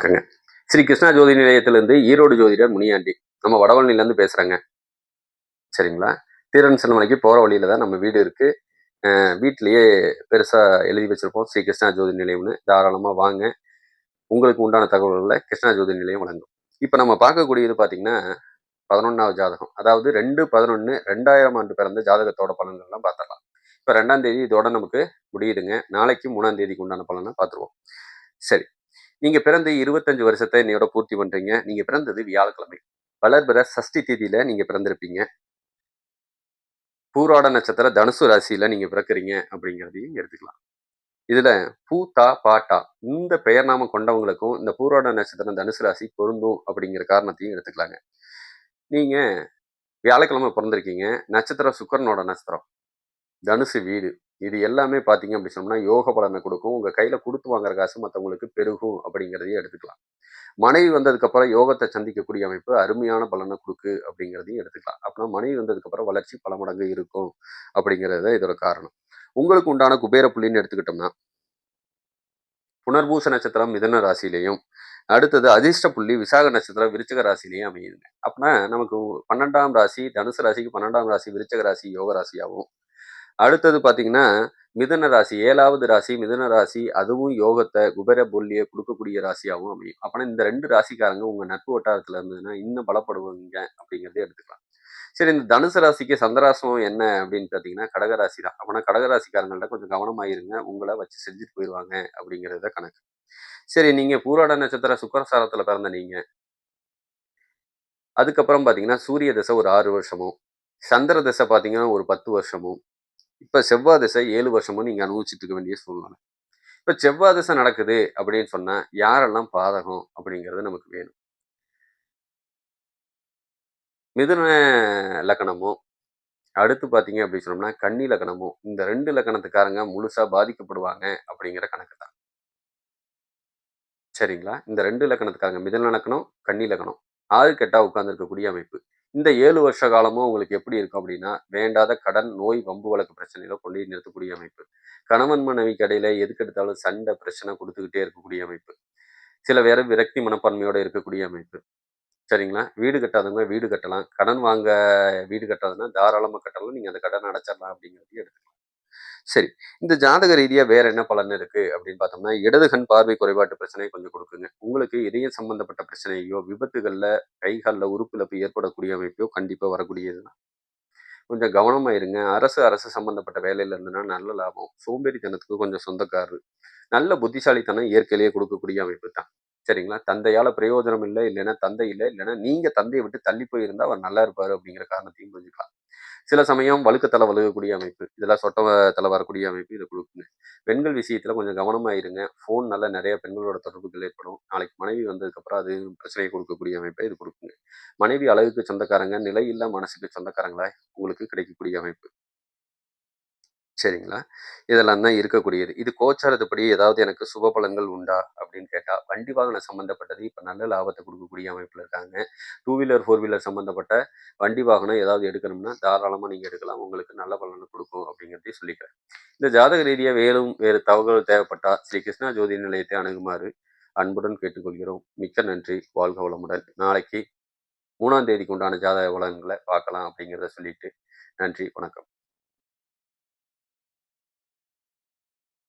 வணக்கங்க. ஸ்ரீ கிருஷ்ணா ஜோதி நிலையத்திலிருந்து ஈரோடு ஜோதிடர் முனியாண்டி. நம்ம வடவழனிலேருந்து பேசுகிறேங்க சரிங்களா? தீரன் மலைக்கு போகிற வழியில் தான் நம்ம வீடு இருக்குது வீட்டிலையே பெருசாக எழுதி வச்சுருப்போம். ஸ்ரீ கிருஷ்ணா ஜோதி நிலையம்னு. தாராளமாக வாங்க. உங்களுக்கு உண்டான தகவல்களை கிருஷ்ணா ஜோதி நிலையம் வழங்கும். இப்போ நம்ம பார்க்கக்கூடியது பார்த்தீங்கன்னா பதினொன்றாவது ஜாதகம். அதாவது ரெண்டு பதினொன்று ரெண்டாயிரம் ஆண்டு பிறந்த ஜாதகத்தோட பலன்கள்லாம் பார்த்துடலாம். இப்போ ரெண்டாம் தேதி இதோட நமக்கு முடியுதுங்க. நாளைக்கு மூணாம் தேதிக்கு உண்டான பலனை பார்த்துருவோம். சரி. நீங்க பிறந்து இருபத்தஞ்சு வருஷத்தை என்னையோட பூர்த்தி பண்றீங்க. நீங்க பிறந்தது வியாழக்கிழமை. வளர்பிற சஷ்டி தேதியில நீங்க பிறந்திருப்பீங்க. பூராட நட்சத்திர தனுசு ராசியில நீங்க பிறக்கிறீங்க அப்படிங்கிறதையும் எடுத்துக்கலாம். இதுல பூ தா பாட்டா இந்த பெயர் நாம கொண்டவங்களுக்கும் இந்த பூராட நட்சத்திரம் தனுசு ராசி பொருந்தும் அப்படிங்கிற காரணத்தையும் எடுத்துக்கலாங்க. நீங்க வியாழக்கிழமை பிறந்திருக்கீங்க. நட்சத்திரம் சுக்கரனோட நட்சத்திரம். தனுசு வீடு. இது எல்லாமே பார்த்தீங்க அப்படி சொன்னோம்னா யோக பலனை கொடுக்கும். உங்கள் கையில் கொடுத்து வாங்குற காசு மற்றவங்களுக்கு பெருகும் அப்படிங்கிறதையும் எடுத்துக்கலாம். மனைவி வந்ததுக்கப்புறம் யோகத்தை சந்திக்கக்கூடிய அமைப்பு அருமையான பலனை கொடுக்கு அப்படிங்கிறதையும் எடுத்துக்கலாம். அப்படின்னா மனைவி வந்ததுக்கப்புறம் வளர்ச்சி பல மடங்கு இருக்கும் அப்படிங்கிறது இதோட காரணம். உங்களுக்கு உண்டான குபேர புள்ளின்னு எடுத்துக்கிட்டோம்னா புனர்பூச நட்சத்திரம் மிதன ராசியிலையும் அடுத்தது அதிர்ஷ்ட புள்ளி விசாக நட்சத்திரம் விருச்சக ராசிலையும் அமையுதுங்க. அப்படின்னா நமக்கு பன்னெண்டாம் ராசி தனுசு ராசிக்கு பன்னெண்டாம் ராசி விருச்சக ராசி யோக ராசியாகவும் அடுத்தது பார்த்தீங்கன்னா மிதன ராசி ஏழாவது ராசி மிதன ராசி அதுவும் யோகத்தை குபர பொல்லியை கொடுக்கக்கூடிய ராசியாகவும் அமையும். அப்போனா இந்த ரெண்டு ராசிக்காரங்க உங்கள் நட்பு வட்டாரத்தில் இருந்ததுன்னா இன்னும் பலப்படுவாங்க அப்படிங்கிறத எடுத்துக்கலாம். சரி இந்த தனுசு ராசிக்கு சந்திராசம் என்ன அப்படின்னு பார்த்தீங்கன்னா கடகராசி தான். அப்போனா கடகராசிக்காரங்கள்ட்ட கொஞ்சம் கவனமாயிருங்க. உங்களை வச்சு செஞ்சுட்டு போயிடுவாங்க அப்படிங்கிறத கணக்கு. சரி நீங்கள் பூராட நட்சத்திர சுக்கரசாரத்தில் பிறந்த நீங்கள் அதுக்கப்புறம் பார்த்தீங்கன்னா சூரிய தசை ஒரு ஆறு வருஷமும். சந்திர தசை பார்த்தீங்கன்னா ஒரு பத்து வருஷமும். இப்போ செவ்வாய் திசை ஏழு வருஷமும் நீங்கள் அனுபவிச்சுட்டு இருக்க வேண்டிய சூழ்நிலை. இப்போ செவ்வாய் திசை நடக்குது அப்படின்னு சொன்னால் யாரெல்லாம் பாதகம் அப்படிங்கிறது நமக்கு வேணும். மிதுன லக்கணமும் அடுத்து பார்த்தீங்க அப்படின்னு சொன்னோம்னா கன்னி லக்கணமும் இந்த ரெண்டு லக்கணத்துக்காரங்க முழுசா பாதிக்கப்படுவாங்க அப்படிங்கிற கணக்கு தான். சரிங்களா? இந்த ரெண்டு லக்கணத்துக்காரங்க மிதுன லக்கணம் கன்னி லக்கணம் ஆறு கெட்டா உட்கார்ந்துருக்கக்கூடிய அமைப்பு. இந்த ஏழு வருஷ காலமும் உங்களுக்கு எப்படி இருக்கும் அப்படின்னா வேண்டாத கடன் நோய் வம்பு வழக்கு பிரச்சனையில கொண்டு நிறுத்தக்கூடிய அமைப்பு. கணவன் மனைவிக்கு இடையில எதுக்கெடுத்தாலும் சண்டை பிரச்சனை கொடுத்துக்கிட்டே இருக்கக்கூடிய அமைப்பு. சில பேர் விரக்தி மனப்பான்மையோட இருக்கக்கூடிய அமைப்பு. சரிங்களா? வீடு கட்டாதவங்க வீடு கட்டலாம். கடன் வாங்க வீடு கட்டாதுன்னா தாராளமாக கட்டலாம். நீங்கள் அந்த கடன் அடைச்சிடலாம் அப்படிங்கிறதையும் எடுத்துக்கலாம். சரி இந்த ஜாதக ரீதியா வேற என்ன பலன் இருக்கு? அப்படின்னு பார்த்தோம்னா இடது கண் பார்வை குறைபாட்டு பிரச்சனையை கொஞ்சம் கொடுக்குங்க. உங்களுக்கு இதயம் சம்பந்தப்பட்ட பிரச்சனையோ விபத்துகள்ல கைகாலில் உறுப்பிழப்பு ஏற்படக்கூடிய அமைப்போ கண்டிப்பா வரக்கூடியதுதான். கொஞ்சம் கவனமா இருங்க. அரசு அரசு சம்பந்தப்பட்ட வேலையில இருந்ததுன்னா நல்ல லாபம். சோம்பேறித்தனத்துக்கு கொஞ்சம் சொந்தக்காரரு. நல்ல புத்திசாலித்தனம் இயற்கையிலேயே கொடுக்கக்கூடிய அமைப்பு தான் சரிங்களா? தந்தையால பிரயோஜனம் இல்லை இல்லைன்னா தந்தை இல்லை இல்லைன்னா நீங்க தந்தையை விட்டு தள்ளி போயிருந்தா அவர் நல்லா இருப்பார் அப்படிங்கிற காரணத்தையும் புரிஞ்சுக்கலாம். சில சமயம் வழுக்கத்தலை வழுகக்கூடிய அமைப்பு இதெல்லாம் சொட்ட தலை வரக்கூடிய அமைப்பு இதை கொடுக்குங்க. பெண்கள் விஷயத்தில் கொஞ்சம் கவனமாக இருங்க. ஃபோன் நல்லா நிறைய பெண்களோட தொடர்புகள் ஏற்படும். நாளைக்கு மனைவி வந்ததுக்கப்புறம் அது பிரச்சனையை கொடுக்கக்கூடிய அமைப்பை இது கொடுக்குங்க. மனைவி அழகுக்கு சொந்தக்காரங்க நிலையில்லா மனசுக்கு சொந்தக்காரங்களா உங்களுக்கு கிடைக்கக்கூடிய அமைப்பு. சரிங்களா? இதெல்லாம் தான் இருக்கக்கூடியது. இது கோச்சாரத்துப்படி ஏதாவது எனக்கு சுப பலன்கள் உண்டா? அப்படின்னு கேட்டால் வண்டி வாகனம் சம்மந்தப்பட்டது இப்போ நல்ல லாபத்தை கொடுக்கக்கூடிய அமைப்பில் இருக்காங்க. டூ வீலர் ஃபோர் வீலர் சம்மந்தப்பட்ட வண்டி வாகனம் ஏதாவது எடுக்கணும்னா தாராளமாக நீங்கள் எடுக்கலாம். உங்களுக்கு நல்ல பலனை கொடுக்கும் அப்படிங்கிறதையும் சொல்லிக்கிறேன். இந்த ஜாதக ரீதியாக வேலும் வேறு தகவல்கள் தேவைப்பட்டால் ஸ்ரீ கிருஷ்ணா ஜோதி நிலையத்தை அணுகுமாறு அன்புடன் கேட்டுக்கொள்கிறோம். மிக்க நன்றி. வாழ்க வளமுடன். நாளைக்கு மூணாம் தேதிக்கு உண்டான ஜாதக வளங்களை பார்க்கலாம் அப்படிங்கிறத சொல்லிட்டு நன்றி. வணக்கம்.